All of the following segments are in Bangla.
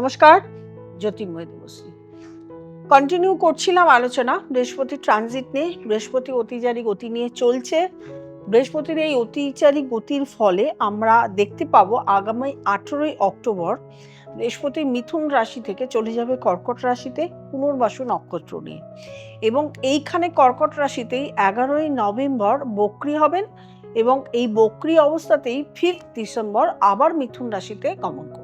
নমস্কার, জ্যোতির্ময় দেবশ্রী। কন্টিনিউ করছিলাম আলোচনা, বৃহস্পতি ট্রানজিট নিয়ে, বৃহস্পতি অতিচারী গতি নিয়ে চলছে। বৃহস্পতির এই অতিচারী গতির ফলে আমরা দেখতে পাবো আগামী আঠেরোই অক্টোবর বৃহস্পতি মিথুন রাশি থেকে চলে যাবে কর্কট রাশিতে পুনর্বাসু নক্ষত্র নিয়ে। এবং এইখানে কর্কট রাশিতেই এগারোই নভেম্বর বক্রি হবেন এবং এই বক্রি অবস্থাতেই ফিফথ ডিসেম্বর আবার মিথুন রাশিতে গমন করবেন।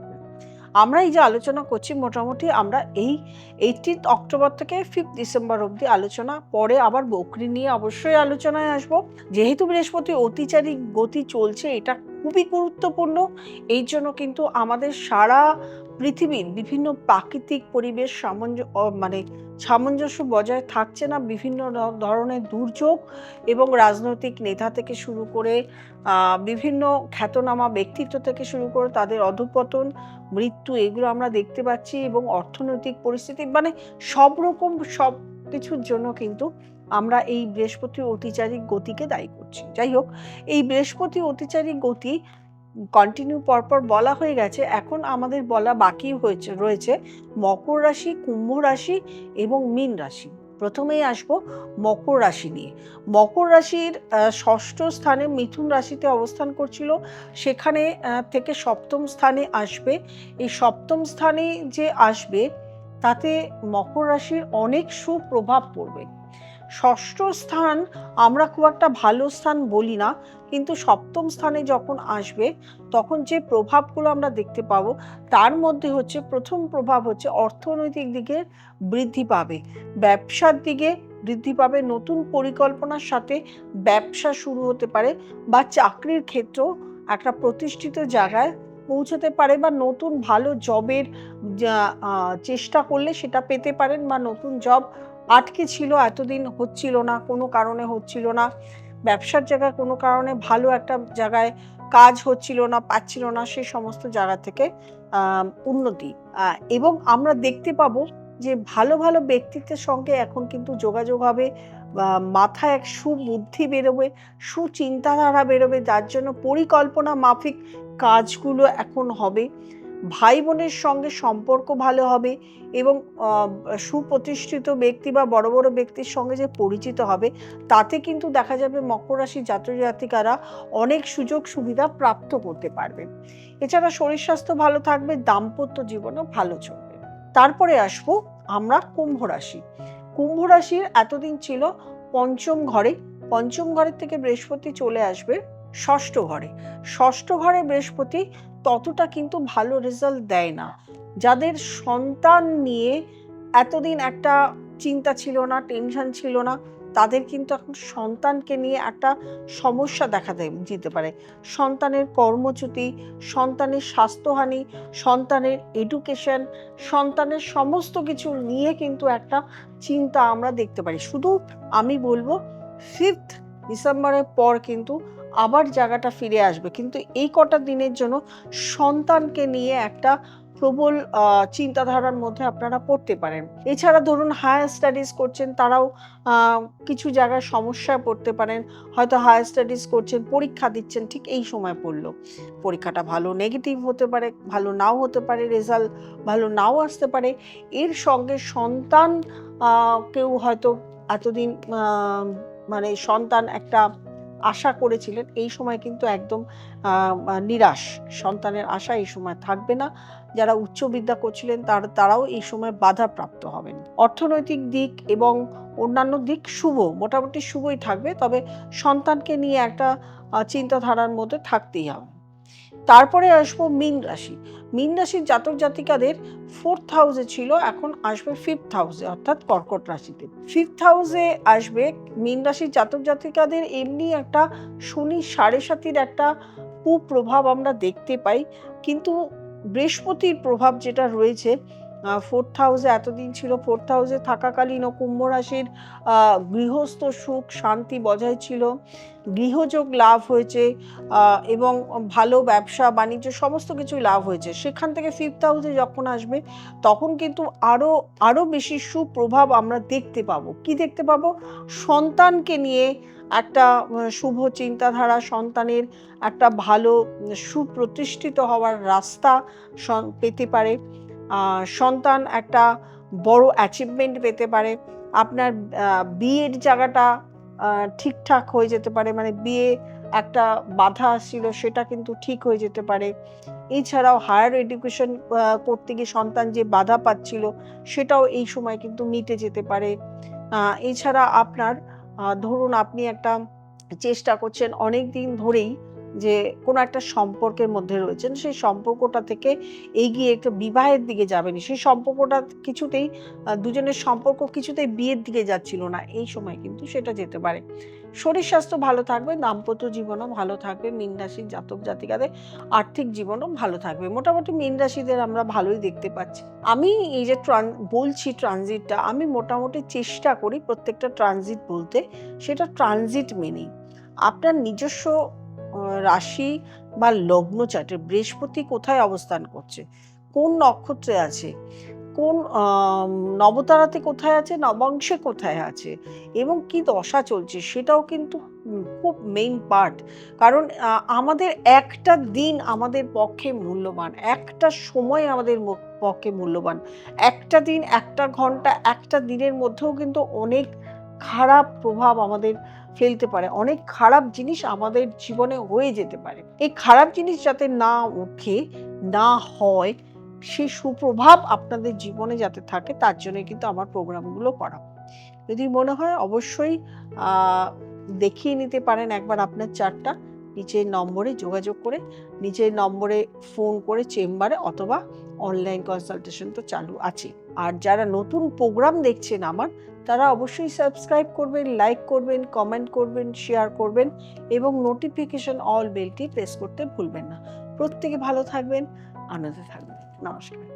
আমরা এই যে আলোচনা করছি, মোটামুটি আমরা এই এইটিন অক্টোবর থেকে ফিফথ ডিসেম্বর অব্দি আলোচনা, পরে আবার বকরি নিয়ে অবশ্যই আলোচনায় আসব। যেহেতু বৃহস্পতি অতিচারী গতি চলছে, এটা খুবই গুরুত্বপূর্ণ। এই জন্য কিন্তু আমাদের সারা পৃথিবীর বিভিন্ন প্রাকৃতিক পরিবেশ সামঞ্জ মানে সামঞ্জস্য বজায় থাকছে না, বিভিন্ন ধরনের দুর্যোগ এবং রাজনৈতিক নেতা থেকে শুরু করে বিভিন্ন খ্যাতনামা ব্যক্তিত্ব থেকে শুরু করে তাদের অধঃপতন, মৃত্যু এগুলো আমরা দেখতে পাচ্ছি এবং অর্থনৈতিক পরিস্থিতি মানে সব রকম সব কিছুর জন্য কিন্তু আমরা এই বৃহস্পতি অতিচারী গতিকে দায়ী করছি। যাই হোক, এই বৃহস্পতি অতিচারী গতি কন্টিনিউ পরপর বলা হয়ে গেছে, এখন আমাদের বলা বাকি হয়েছে, রয়েছে মকর রাশি, কুম্ভ রাশি এবং মীন রাশি। প্রথমেই আসব মকর রাশি নিয়ে। মকর রাশির ষষ্ঠ স্থানে মিথুন রাশিতে অবস্থান করছিল। সেখানে থেকে সপ্তম স্থানে আসবে। এই সপ্তম স্থানে যে আসবে, তাতে মকর রাশির অনেক সুপ্রভাব পড়বে। ষষ্ঠ স্থান আমরা খুব একটা ভালো স্থান বলি না, কিন্তু সপ্তম স্থানে যখন আসবে, তখন যে প্রভাবগুলো আমরা দেখতে পাবো, তার মধ্যে হচ্ছে প্রথম প্রভাব হচ্ছে অর্থনৈতিক দিকে বৃদ্ধি পাবে। ব্যবসার দিকে বৃদ্ধি পাবে, নতুন পরিকল্পনার সাথে ব্যবসা শুরু হতে পারে বা চাকরির ক্ষেত্রেও একটা প্রতিষ্ঠিত জায়গায় পৌঁছাতে পারে বা নতুন ভালো জবের চেষ্টা করলে সেটা পেতে পারেন বা নতুন জব আটকে ছিল, এতদিন হচ্ছিল না, কোনো কারণে হচ্ছিল না। ব্যবসার জায়গায় কোনো কারণে ভালো একটা জায়গায় কাজ হচ্ছিল না, পাচ্ছিল না সেই সমস্ত জায়গা থেকে উন্নতি। এবং আমরা দেখতে পাবো যে ভালো ভালো ব্যক্তিত্বের সঙ্গে এখন কিন্তু যোগাযোগ হবে মাথায় এক সুবুদ্ধি বেরোবে, সুচিন্তাধারা বেরোবে, যার জন্য পরিকল্পনা মাফিক কাজগুলো এখন হবে। ভাই বোনের সঙ্গে সম্পর্ক ভালো হবে এবং সুপ্রতিষ্ঠিত ব্যক্তি বা বড় বড় ব্যক্তির সঙ্গে যে পরিচিত হবে, তাতে কিন্তু দেখা যাবে মকর রাশি জাতক জাতিকারা অনেক সুযোগ সুবিধা প্রাপ্ত করতে পারবেন এছাড়া শরীর স্বাস্থ্য ভালো থাকবে, দাম্পত্য জীবনও ভালো চলবে। তারপরে আসব আমরা কুম্ভ রাশি। কুম্ভ রাশির এতদিন ছিল পঞ্চম ঘরে, পঞ্চম ঘরের থেকে বৃহস্পতি চলে আসবে ষষ্ঠ ঘরে। ষষ্ঠ ঘরে বৃহস্পতি ততটা কিন্তু ভালো রেজাল্ট দেয় না। যাদের সন্তান নিয়ে এতদিন একটা চিন্তা ছিল না টেনশন ছিল না, তাদের কিন্তু এখন সন্তানকে নিয়ে একটা সমস্যা দেখা যেতে পারে। সন্তানের কর্মচ্যুতি, সন্তানের স্বাস্থ্যহানি, সন্তানের এডুকেশন সন্তানের সমস্ত কিছু নিয়ে কিন্তু একটা চিন্তা আমরা দেখতে পারি। শুধু আমি বলব ফিফথ ডিসেম্বরের পর কিন্তু আবার জায়গাটা ফিরে আসবে। কিন্তু এই কটা দিনের জন্য সন্তানকে নিয়ে একটা প্রবল চিন্তাধারার মধ্যে আপনারা পড়তে পারেন। এছাড়া ধরুন হায়ার স্টাডিজ করছেন, তারাও কিছু জায়গায় সমস্যায় পড়তে পারেন। হয়তো হায়ার স্টাডিজ করছেন, পরীক্ষা দিচ্ছেন, ঠিক এই সময় পড়ল। পরীক্ষাটা ভালো নেগেটিভ হতে পারে, ভালো নাও হতে পারে রেজাল্ট ভালো নাও আসতে পারে। এর সঙ্গে সন্তান কেউ হয়তো এতদিন মানে সন্তান একটা আশা করেছিলেন, এই সময় কিন্তু একদম নিরাশ। সন্তানের আশা এই সময় থাকবে না। যারা উচ্চ বিদ্যা করছিলেন, তার, তারাও এই সময় বাধাপ্রাপ্ত হবেন। অর্থনৈতিক দিক এবং অন্যান্য দিক শুভ, মোটামুটি শুভই থাকবে। তবে সন্তানকে নিয়ে একটা চিন্তাধারার মধ্যে থাকতেই হবে। তারপরে আসব মীন রাশি। মীন রাশির জাতক জাতিকাদের ফোর্থ হাউসে ছিল, এখন আসবে ফিফথ হাউসে অর্থাৎ কর্কট রাশিতে। ফিফথ হাউসে আসবে মীন রাশির জাতক জাতিকাদের এমনি একটা শনি সাড়ে সাতির একটা কুপ্রভাব আমরা দেখতে পাই। কিন্তু বৃহস্পতির প্রভাব যেটা রয়েছে ফোর্থ হাউসে এতদিন ছিল ফোর্থ হাউসে থাকাকালীনও কুম্ভ রাশির গৃহস্থ সুখ, শান্তি বজায় ছিল। গৃহযোগ লাভ হয়েছে এবং ভালো ব্যবসা, বাণিজ্য সমস্ত কিছুই লাভ হয়েছে। সেখান থেকে ফিফথ হাউসে যখন আসবে, তখন কিন্তু আরও আরও বেশি সুপ্রভাব আমরা দেখতে পাবো। কি দেখতে পাবো? সন্তানকে নিয়ে একটা শুভ চিন্তাধারা, সন্তানের একটা ভালো, সুপ্রতিষ্ঠিত হওয়ার রাস্তা পেতে পারে। সন্তান একটা বড় অ্যাচিভমেন্ট পেতে পারে। আপনার বিয়ের জায়গাটা ঠিকঠাক হয়ে যেতে পারে। মানে বিয়ে একটা বাধা আসছিল সেটা কিন্তু ঠিক হয়ে যেতে পারে। এছাড়াও হায়ার এডুকেশন করতে গিয়ে সন্তান যে বাধা পাচ্ছিল, সেটাও এই সময় কিন্তু মিটে যেতে পারে। এছাড়া আপনার ধরুন আপনি একটা চেষ্টা করছেন অনেক দিন ধরেই যে কোনো একটা সম্পর্কের মধ্যে রয়েছেন, সেই সম্পর্কটা থেকে এগিয়ে একটু বিবাহের দিকে যাবেন সেই সম্পর্কটা কিছুতেই দুজনের সম্পর্ক কিছুতেই বিয়ের দিকে যাচ্ছিল না। এই সময় কিন্তু সেটা যেতে পারে। শরীর স্বাস্থ্য ভালো থাকবে, দাম্পত্য জীবনও ভালো থাকবে, মীন রাশির জাতক জাতিকাদের আর্থিক জীবনও ভালো থাকবে। মোটামুটি মীন রাশিদের আমরা ভালোই দেখতে পাচ্ছি। আমি এই যে ট্রান, বলছি ট্রানজিটটা, আমি মোটামুটি চেষ্টা করি প্রত্যেকটা ট্রানজিট বলতে, সেটা ট্রানজিট মেনেই। আপনার নিজস্ব রাশি বা লগ্ন চার্টে বৃহস্পতি কোথায় অবস্থান করছে? কোন নক্ষত্রে আছে? কোন নবতারাতে কোথায় আছে? নবাংশে কোথায় আছে? এবং কি দশা চলছে? সেটাও কিন্তু খুব মেইন পার্ট কারণ আমাদের একটা দিন আমাদের পক্ষে মূল্যবান, একটা সময় আমাদের পক্ষে মূল্যবান। একটা দিন, একটা ঘণ্টা, একটা দিনের মধ্যেও কিন্তু অনেক খারাপ প্রভাব আমাদের ফেলতে পারে। অনেক খারাপ জিনিস আমাদের জীবনে হয়ে যেতে পারে। এই খারাপ জিনিস যাতে না ওঠে, না হয়, সে সুপ্রভাব আপনাদের জীবনে যাতে থাকে, তার জন্য কিন্তু আমার প্রোগ্রামগুলো করা। যদি মনে হয় অবশ্যই দেখিয়ে নিতে পারেন একবার আপনার চারটা নিচের নম্বরে যোগাযোগ করে নিচের নম্বরে ফোন করে চেম্বারে অথবা অনলাইন কনসালটেশন তো চালু আছে আর যারা নতুন প্রোগ্রাম দেখছেন আমার, তারা অবশ্যই সাবস্ক্রাইব করবেন লাইক করবেন কমেন্ট করবেন শেয়ার করবেন এবং নোটিফিকেশন অল বেলটি প্রেস করতে ভুলবেন না। প্রত্যেকে ভালো থাকবেন, আনন্দে থাকবেন। নমস্কার।